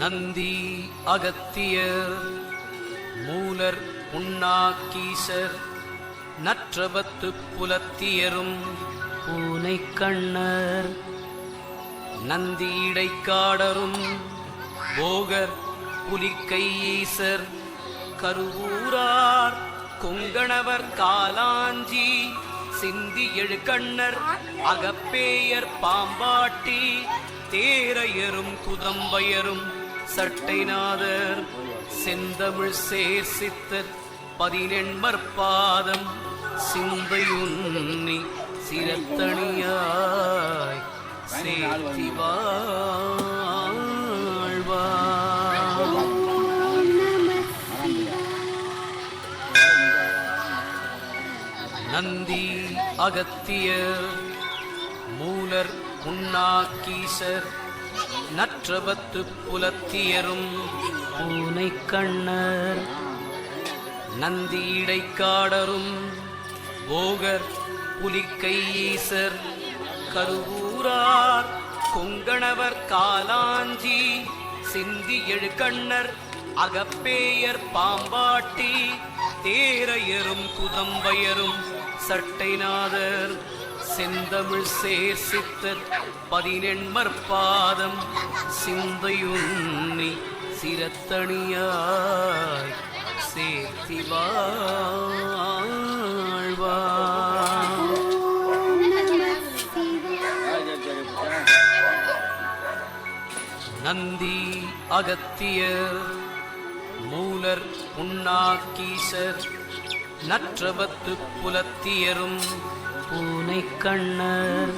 நந்தி அகத்தியர் மூலர் புண்ணாக்கீசர் நற்றபத்து புலத்தியரும் பூனை கண்ணர் நந்தி இடைக்காடரும் போகர் புலிக்கையீசர் கருவூரார் கொங்கணவர் காலாஞ்சி சிந்தி எழுகண்ணர் அகப்பேயர் பாம்பாட்டி தேரையரும் குதம்பயரும் சட்டைநாதர் செந்தமிழ் சேர்சித்தர் பதினெண்மற்பாதம் சிந்தையுன்னி சிரத்தணியாய் சேர்த்தி நந்தி அகத்தியர் மூலர் உண்ணாக்கீசர் நற்றபத்து புலத்தியரும் பூனை கண்ணர் நந்தி இடைக்காடரும் போகர் புலிக்கை ஈசர் கருவூரார் கொங்கணவர் காலாஞ்சி சிந்தி எழுகண்ணர் அகப்பேயர் பாம்பாட்டி தேரையரும் குதம்பயரும் சட்டைநாதர். செந்தமிழ் சேர்சித்த பதினெண்மற்பாதம் சிந்தையுன்னி சிரத்தணியாய் சேர்த்திவாழ்வா நந்தி அகத்தியர் மூலர் புண்ணாக்கீசர் நற்றவத்து புலத்தியரும் பூனை கண்ணர்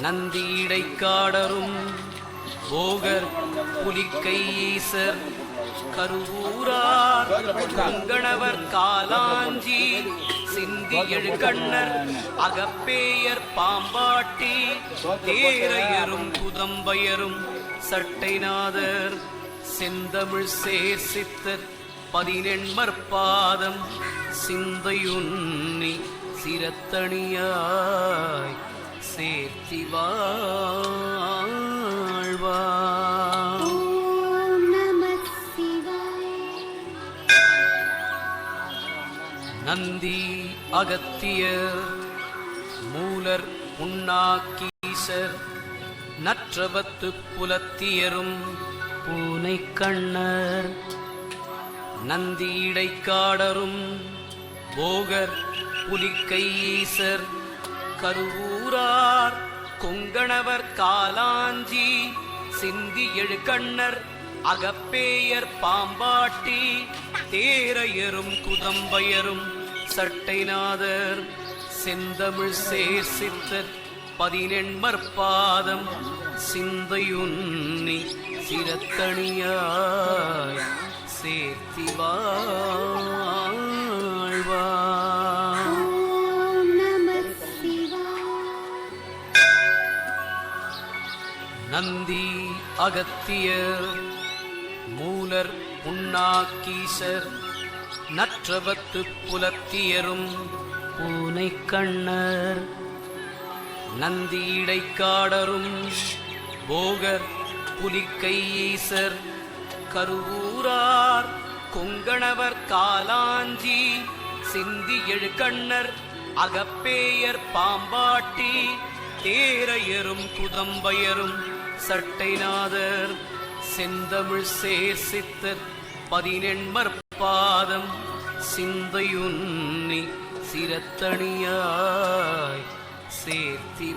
நந்தி இடைக்காடரும் போகர் புலிக்கை ஈசர் கருவூரார் கங்கணவர் காலாஞ்சி சிந்தி எழுகண்ணர் அகப்பேயர் பாம்பாட்டி தேரையரும் புதம்பயரும் சட்டைநாதர் செந்தமிழ் சேர்சித்தர் பதினெண்மற்பாதம் சிந்தையுன்னி சிரத்தணியாய் சேர்த்தி வாழ்வார் நந்தி அகத்தியர் மூலர் உண்ணாக்கீசர் நற்றபத்து புலத்தியரும் பூனை கண்ணர். நந்தி இடைக்காடரும் போகர் புலிக்கை கருவூரார் கொங்கணவர் காலாஞ்சி சிந்தி எழுகண்ணர் அகப்பேயர் பாம்பாட்டி தேரையரும் குதம்பயரும் சட்டைநாதர் செந்தமிழ் சேர்சித்தர் பதினெண்மற்பாதம் சிந்தையுன்னி சிரத்தணியாய் சேர்த்தி வாழ்வார் நந்தி அகத்தியர் மூலர் புண்ணாக்கீசர் நற்றபத்து புலத்தியரும் பூனை கண்ணர். நந்தி இடைக்காடரும் போகர் புலிக்கையீசர் கருவூரார் கொங்கணவர் காலாஞ்சி சிந்தி எழுகண்ணர் அகப்பேயர் பாம்பாட்டி தேரையரும் குதம்பயரும் சட்டைநாதர் செந்தமிழ் சேர்சித்தர் பதினெண்மற்பாதம் சிந்தையுன்னி சிரத்தணியாய் சேர்த்தி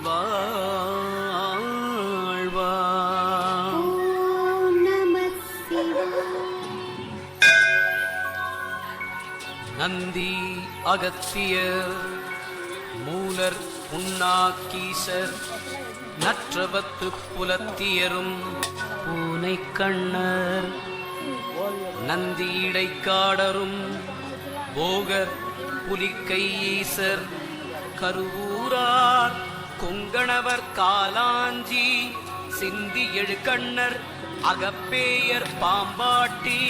நந்தி அகத்தியர் மூலர் உண்ணாக்கீசர் நற்றபத்து புலத்தியரும் பூனை கண்ணர் நந்தி இடைக்காடரும் போகர் புலிக்கையீசர் கருவூரார் கொங்கணவர் காலாஞ்சி சிந்தி எழுகண்ணர் அகப்பேயர் பாம்பாட்டி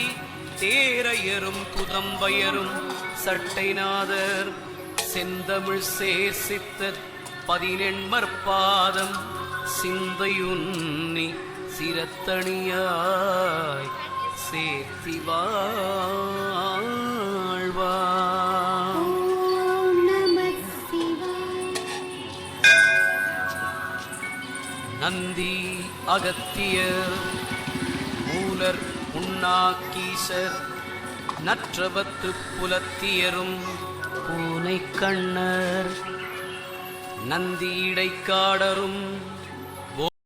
தேரையரும் குதம்பயரும் சட்டைநாதர் செந்தமிழ் சேசித்த பதினெண்மற்பாதம் சிந்தையுன்னி சிரத்தணியாய் சேர்த்தி வாழ்வார். நந்தி அகத்தியர் மூலர் உண்ணாக்கீசர் நற்றவத்து புலத்தியரும் பூனை கண்ணர் நந்தி இடைக்காடரும்